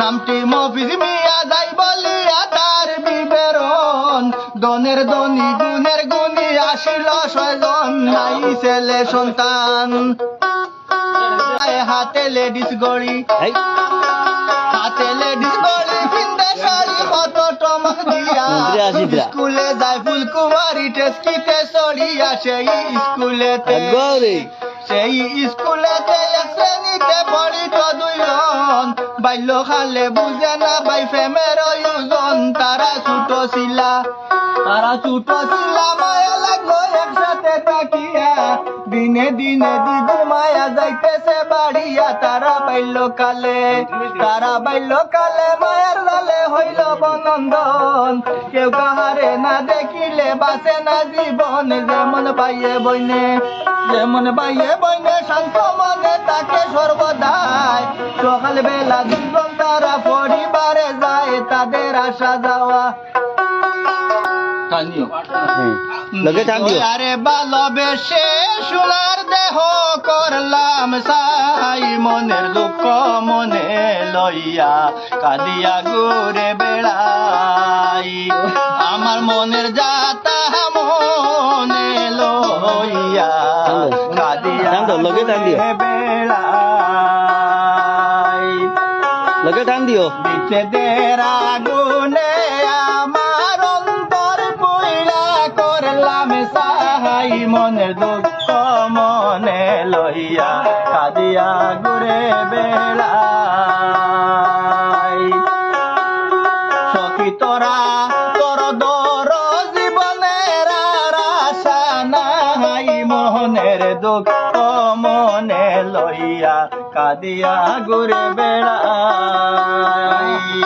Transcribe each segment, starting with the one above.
নামটি মফিজ মিয়া যাই বলিয়া তার বিবরণ। দনের দনি গুণের গুণী আসিল ছয়জন নাই ছেলে সন্তান। হাতে লেডিস গড়ি। হাতে লেডিস গড়ি পিন্দে শাড়ি কত টমক দিয়া। স্কুলে যায় ফুলকুমারি টেস্কিতে সরিয়া সেই স্কুলেতে। গৌরী। সেই স্কুলেতে শ্রেণীতে পড়িত দুইজন। বাল্য খালে বুঝে না বাই ফেমের ওজন তারা ছোট ছিলা তারা ছোট ছিলা মায়া লাগল একসাথে দিনে দিনে দ্বিগুণ মায়া যাইতেছে বাড়িয়া। তারা বাল্য কালে, তারা বাল্য কালে, মায়ার জালে হইল বনন্দন। কেউ কাহারে না দেখিলে বাঁচে না জীবন। যেমন পাইয়ে বইনে, যেমন পাইয়ে বইনে শান্ত মনে তাকে সর্বদাই। সকাল বেলা দুজন তারা পরিবারে যায়, তাদের আসা যাওয়া। কানিও হুম। লগে আরে ভালোবেসে সোনার দেহ করলাম সাই মনের দুঃখ মনে লইয়া কাঁদিয়া ঘুরে বেড়াই। আমার মনের যাতা মনে লইয়া কাঁদিয়া টান দিও। ঘুরে বেড়াই। লগে টান দিও বিচ্ছেদের আগুনে আমার মনের দুঃখ মনে লইয়া কাঁদিয়া ঘুরে বেড়াই। সখী তোরা, তোর দর জীবনের আশা নাই। মোহনের দুঃখ মনে লইয়া কাঁদিয়া ঘুরে বেড়াই।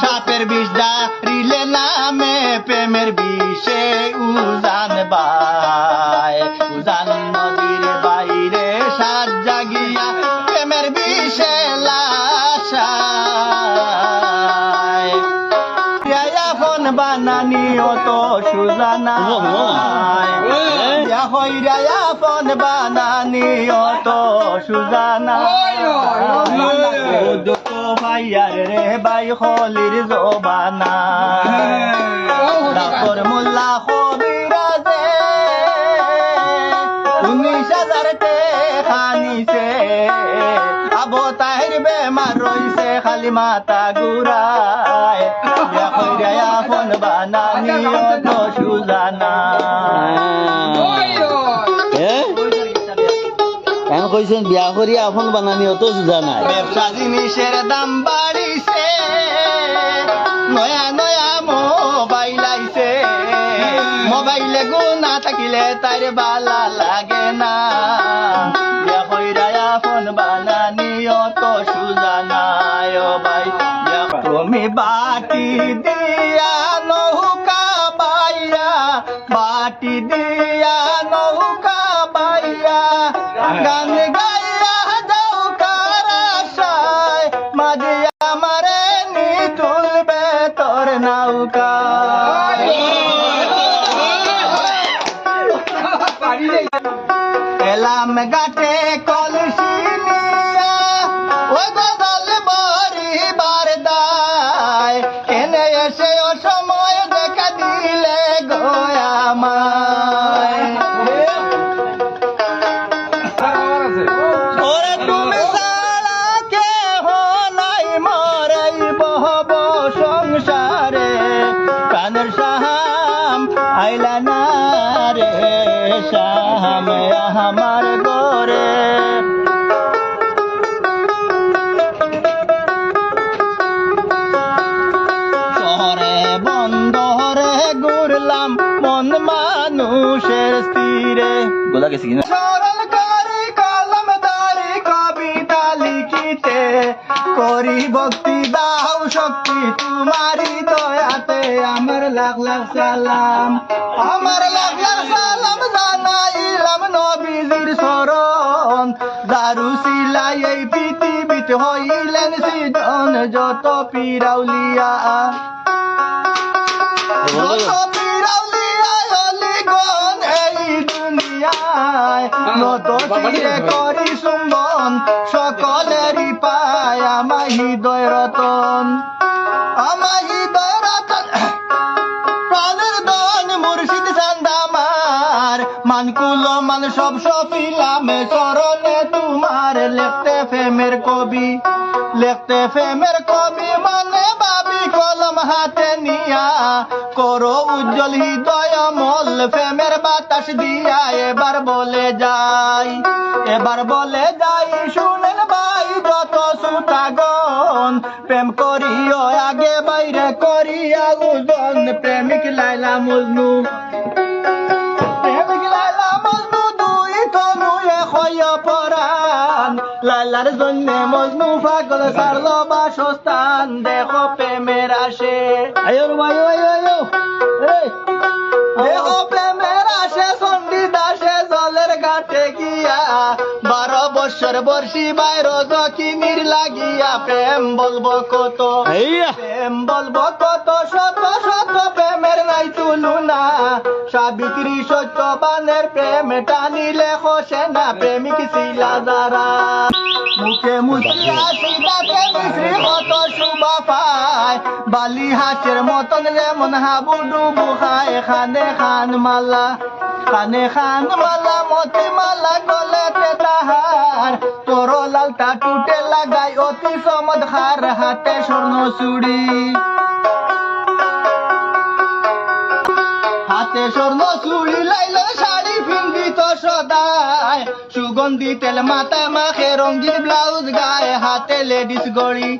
সাপের বিষ দা রিলে নামে, প্রেমের বিষে উজান বাই উজান নদীর বাইরে সাত জাগিয়া প্রেমের বিষে লাশায় ফোন বানানি অত সুজানা হইরা বানানি অত সুজানা দুঃখ ভাইয়ার রে বাই হলির জবানা মোল্লা নিছে আবো তাহির বেমার রইছে খালি মাথা ঘুরায়। ফোন বানানি অত সুজানা কইছেন বিয়া করি আপন বানানি অত সুজা নাই? ব্যবসা জিনিসের দাম বাড়িছে নয়া নয়া মোবাইল আইছে। মোবাইলে গুণা থাকিলে তার বালা লাগে না। গান গাইয়া যাও কারাশায় মাঝে আমারে নি তুলবে তোর নৌকা। এলাম গাটে কলসি নিয়া। দায় এনে এসে ও সময় দেখা দিলে গোয়ামায় ওরে সাহাম আমার গোরে শহরে বন্দরে ঘুরলাম মন মানুষের স্থিরে। গোলা গেছে কিনা? সরল করি কলম ধরি কবিতা লিখিতে করি ভক্তি দাও শক্তি তোমারি দয়াতে আমার লাখ লাখ সালাম আমার লাখ এই পৃথিবীতে হইলেন সৃজন যত পিরাউলিয়া। যত পিরাউলিয়া অলিগণ এই দুনিয়ায়। নত তীরে করি সুম্বন সকলেরই পায়া সান্দামার মানকুলো মান সব সফিলামে চরণে তোমার লেখতে ফেমের কবি। লেখতে ফেমের কবি মানে বাবি কলম হাতে নিয়া। করো উজ্জ্বল হৃদয় মল ফেমের বাতাস দিয়া। এবার বলে যাই, এবার বলে যাই, শুনেন ভাই যত সুতাগন প্রেম করিও আগে, বাইরে করিয়া উজন প্রেমিক লাইলা মজনু لرزان مزنون فکل سرلا بشستن دخو پی میرشه ایو رو ایو ایو ایو دخو پی میرشه বারো বছর বর্ষি বাইর জখিনীর লাগিয়া প্রেম বলব কত? প্রেম বলব কত? শত শত প্রেমের নাই তুলুনা। সাবিত্রী সত্যবানের প্রেম টানিলে খসে না প্রেমিক শিলা দ্বারা। মুখে মুখে আসি তাতে মিশ্রি কত শুভা পায়। বালি হাঁসের মতন যেমন হাবু ডুবু খায় খানে খান মালা কানে খান মালা, মতি মালা গলেতে তাহার তোর লালটা টুটে লাগাই অতি চমৎকার হাতে স্বর্ণ চুড়ি। হাতে স্বর্ণ চুড়ি লাইল শাড়ি পিন্দিত সদায় সুগন্ধি তেল মাথা মাখে রঙিন ব্লাউজ গায়ে হাতে লেডিস গড়ি।